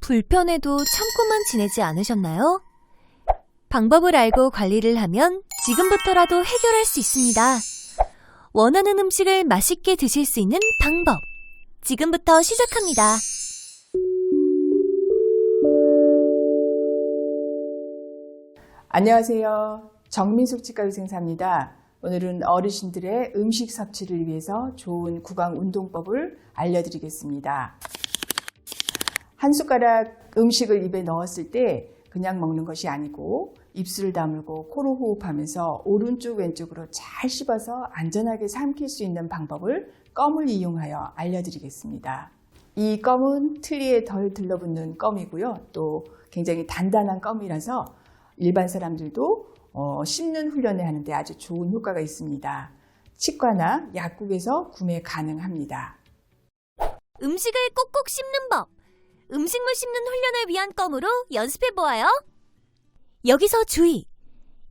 불편해도 참고만 지내지 않으셨나요? 방법을 알고 관리를 하면 지금부터라도 해결할 수 있습니다. 원하는 음식을 맛있게 드실 수 있는 방법. 지금부터 시작합니다. 안녕하세요. 정민숙 치과의생사입니다. 오늘은 어르신들의 음식 섭취를 위해서 좋은 구강 운동법을 알려드리겠습니다. 한 숟가락 음식을 입에 넣었을 때 그냥 먹는 것이 아니고 입술을 다물고 코로 호흡하면서 오른쪽 왼쪽으로 잘 씹어서 안전하게 삼킬 수 있는 방법을 껌을 이용하여 알려드리겠습니다. 이 껌은 틀니에 덜 들러붙는 껌이고요. 또 굉장히 단단한 껌이라서 일반 사람들도 어, 씹는 훈련을 하는데 아주 좋은 효과가 있습니다. 치과나 약국에서 구매 가능합니다. 음식을 꼭꼭 씹는 법. 음식물 씹는 훈련을 위한 껌으로 연습해 보아요. 여기서 주의.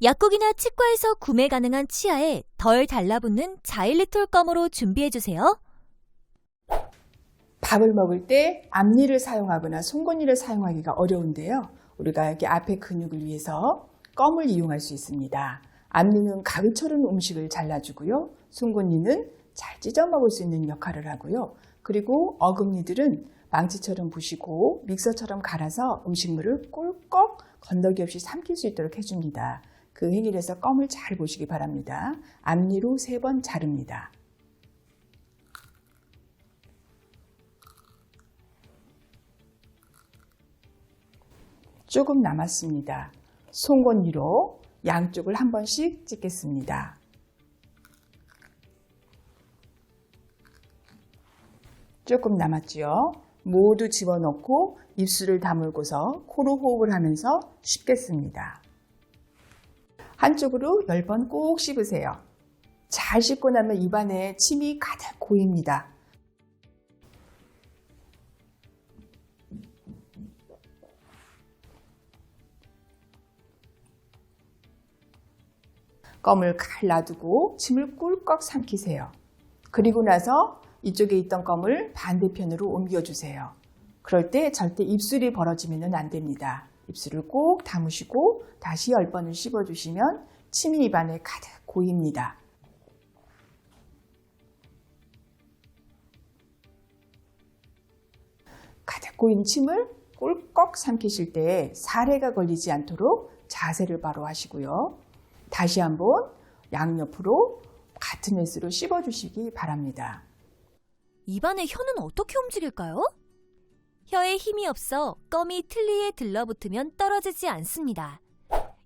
약국이나 치과에서 구매 가능한 치아에 덜 달라붙는 자일리톨 껌으로 준비해 주세요. 밥을 먹을 때 앞니를 사용하거나 송곳니를 사용하기가 어려운데요. 우리가 여기 앞에 근육을 위해서 껌을 이용할 수 있습니다. 앞니는 가위처럼 음식을 잘라주고요. 송곳니는 잘 찢어 먹을 수 있는 역할을 하고요. 그리고 어금니들은 망치처럼 부시고 믹서처럼 갈아서 음식물을 꿀꺽 건더기 없이 삼킬 수 있도록 해줍니다. 그 해서 껌을 잘 보시기 바랍니다. 앞니로 세 번 자릅니다. 조금 남았습니다. 송곳니로 양쪽을 한 번씩 찍겠습니다. 조금 남았지요. 모두 집어넣고 입술을 다물고서 코로 호흡을 하면서 씹겠습니다. 한쪽으로 10번 꼭 씹으세요. 잘 씹고 나면 입안에 침이 가득 고입니다. 껌을 칼 놔두고 침을 꿀꺽 삼키세요. 그리고 나서 이쪽에 있던 껌을 반대편으로 옮겨주세요. 그럴 때 절대 입술이 벌어지면 안 됩니다. 입술을 꼭 다무시고 다시 10번을 씹어주시면 침이 입안에 가득 고입니다. 가득 고인 침을 꿀꺽 삼키실 때 사례가 걸리지 않도록 자세를 바로 하시고요. 다시 한번 양옆으로 같은 횟수로 씹어주시기 바랍니다. 입안의 혀는 어떻게 움직일까요? 혀에 힘이 없어 껌이 틀니에 들러붙으면 떨어지지 않습니다.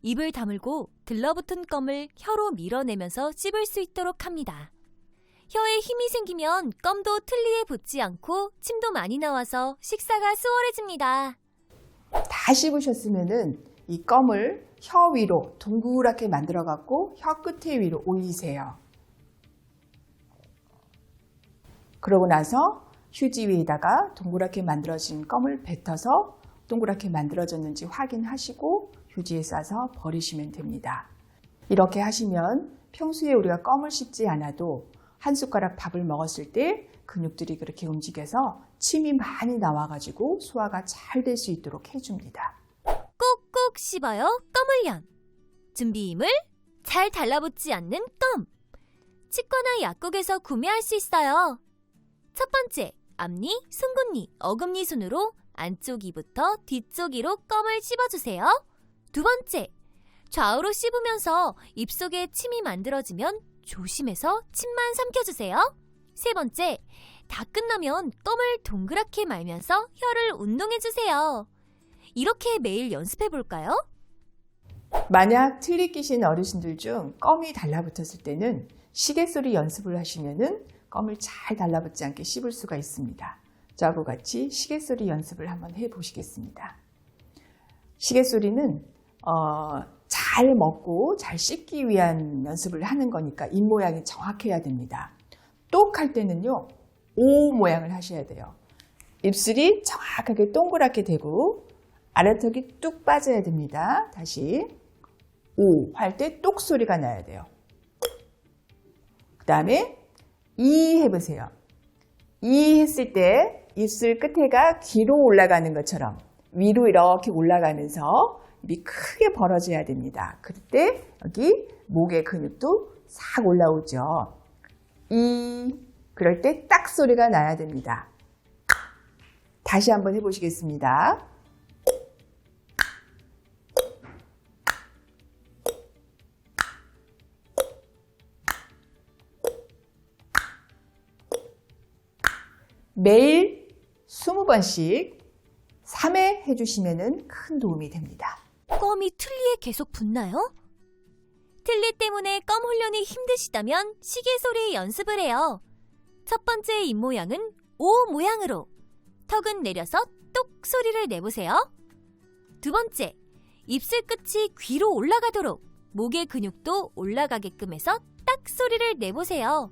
입을 다물고 들러붙은 껌을 혀로 밀어내면서 씹을 수 있도록 합니다. 혀에 힘이 생기면 껌도 틀니에 붙지 않고 침도 많이 나와서 식사가 수월해집니다. 다 씹으셨으면은 이 껌을 혀 위로 동그랗게 만들어 갖고 혀 끝에 위로 올리세요. 그러고 나서 휴지 위에다가 동그랗게 만들어진 껌을 뱉어서 동그랗게 만들어졌는지 확인하시고 휴지에 싸서 버리시면 됩니다. 이렇게 하시면 평소에 우리가 껌을 씹지 않아도 한 숟가락 밥을 먹었을 때 근육들이 그렇게 움직여서 침이 많이 나와가지고 소화가 잘 될 수 있도록 해줍니다. 꾹꾹 씹어요 껌을련 준비물 잘 달라붙지 않는 껌 치과나 약국에서 구매할 수 있어요 첫 번째 앞니, 송곳니, 어금니 순으로 안쪽 이부터 뒤쪽 이로 껌을 씹어주세요. 두 번째 좌우로 씹으면서 입속에 침이 만들어지면 조심해서 침만 삼켜주세요. 세 번째 다 끝나면 껌을 동그랗게 말면서 혀를 운동해주세요. 이렇게 매일 연습해 볼까요? 만약 틀리 끼신 어르신들 중 껌이 달라붙었을 때는 시계 소리 연습을 하시면은 껌을 잘 달라붙지 않게 씹을 수가 있습니다. 저하고 같이 시계소리 연습을 한번 해 보시겠습니다. 시계소리는 어, 잘 먹고 잘 씹기 위한 연습을 하는 거니까 입 모양이 정확해야 됩니다. 똑 할 때는요, 오 모양을 하셔야 돼요. 입술이 정확하게 동그랗게 되고 아래턱이 뚝 빠져야 됩니다. 다시 오 할 때 똑 소리가 나야 돼요. 그 다음에 이 해보세요. 이 했을 때 입술 끝에가 뒤로 올라가는 것처럼 위로 이렇게 올라가면서 입이 크게 벌어져야 됩니다. 그때 여기 목의 근육도 싹 올라오죠. 이 그럴 때 딱 소리가 나야 됩니다. 다시 한번 해보시겠습니다. 매일 20번씩 3회 해주시면 큰 도움이 됩니다. 껌이 틀니에 계속 붙나요? 틀니 때문에 껌 훈련이 힘드시다면 시계 소리 연습을 해요. 첫 번째 입 모양은 O 모양으로 턱은 내려서 똑 소리를 내보세요. 두 번째, 입술 끝이 귀로 올라가도록 목의 근육도 올라가게끔 해서 딱 소리를 내보세요.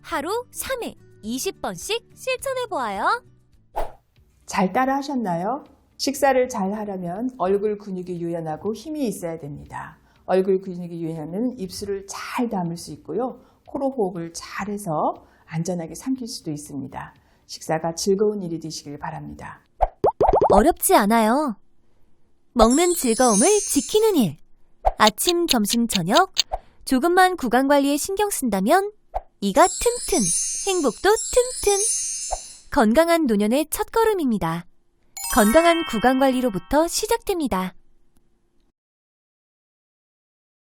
하루 3회 20번씩 실천해 보아요. 잘 따라 하셨나요? 식사를 잘 하려면 얼굴 근육이 유연하고 힘이 있어야 됩니다. 얼굴 근육이 유연하면 입술을 잘 다물 수 있고요. 코로 호흡을 잘해서 안전하게 삼킬 수도 있습니다. 식사가 즐거운 일이 되시길 바랍니다. 어렵지 않아요. 먹는 즐거움을 지키는 일. 아침, 점심, 저녁 조금만 구강 관리에 신경 쓴다면 이가 튼튼, 행복도 튼튼. 건강한 노년의 첫걸음입니다. 건강한 구강 관리로부터 시작됩니다.